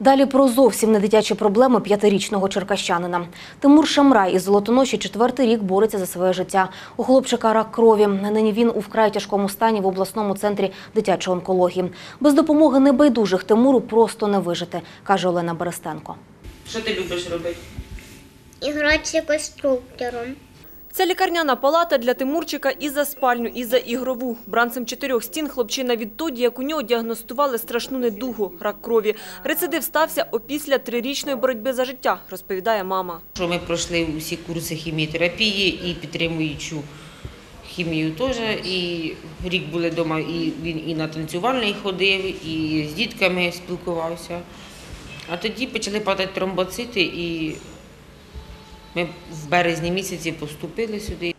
Далі про зовсім не дитячі проблеми п'ятирічного черкащанина. Тимур Шамрай із Золотоноші четвертий рік бореться за своє життя. У хлопчика рак крові. Нині він у вкрай тяжкому стані в обласному центрі дитячої онкології. Без допомоги небайдужих Тимуру просто не вижити, каже Олена Берестенко. Що ти любиш робити? Играть конструктором. Це лікарняна палата для Тимурчика і за спальню, і за ігрову. Бранцем чотирьох стін хлопчина відтоді, як у нього діагностували страшну недугу – рак крові. Рецидив стався опісля трирічної боротьби за життя, розповідає мама. Що ми пройшли усі курси хіміотерапії і підтримуючу хімію теж. І рік були вдома, і він і на танцювальний ходив, і з дітками спілкувався. А тоді почали падати тромбоцити, і ми в березні місяці поступили сюди.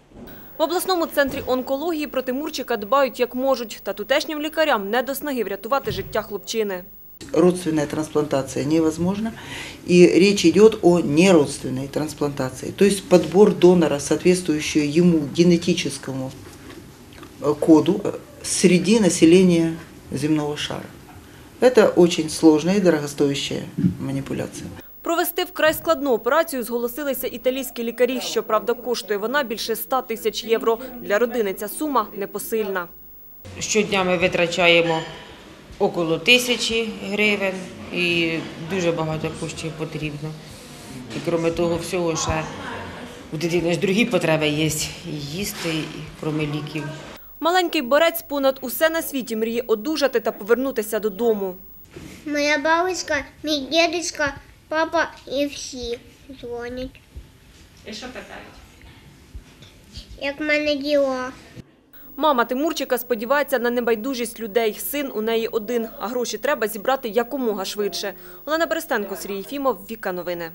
В обласному центрі онкології про Тимурчика дбають як можуть, та тутешнім лікарям не до снаги врятувати життя хлопчини. родственная трансплантация невозможна, и речь идет о неродственной трансплантации, то есть подбор донора, соответствующего ему генетическому э, коду э, среди населения земного шара. Это очень сложная и дорогостоящая манипуляция. Провести вкрай складну операцію зголосилися італійські лікарі. Щоправда, коштує вона більше 100 тисяч євро. Для родини ця сума непосильна. Щодня ми витрачаємо около тисячі гривень і дуже багато коштів потрібно. І крім того всього, ще у дитини ж другі потреби є і їсти, і крім ліків. Маленький борець понад усе на світі мріє одужати та повернутися додому. Моя бабушка, мій дедушка, папа і всі дзвонять. І що питають? Як в мене діла? Мама Тимурчика сподівається на небайдужість людей. Син у неї один, а гроші треба зібрати якомога швидше. Олена Берестенко, Сергій Фімов, Віка Новини.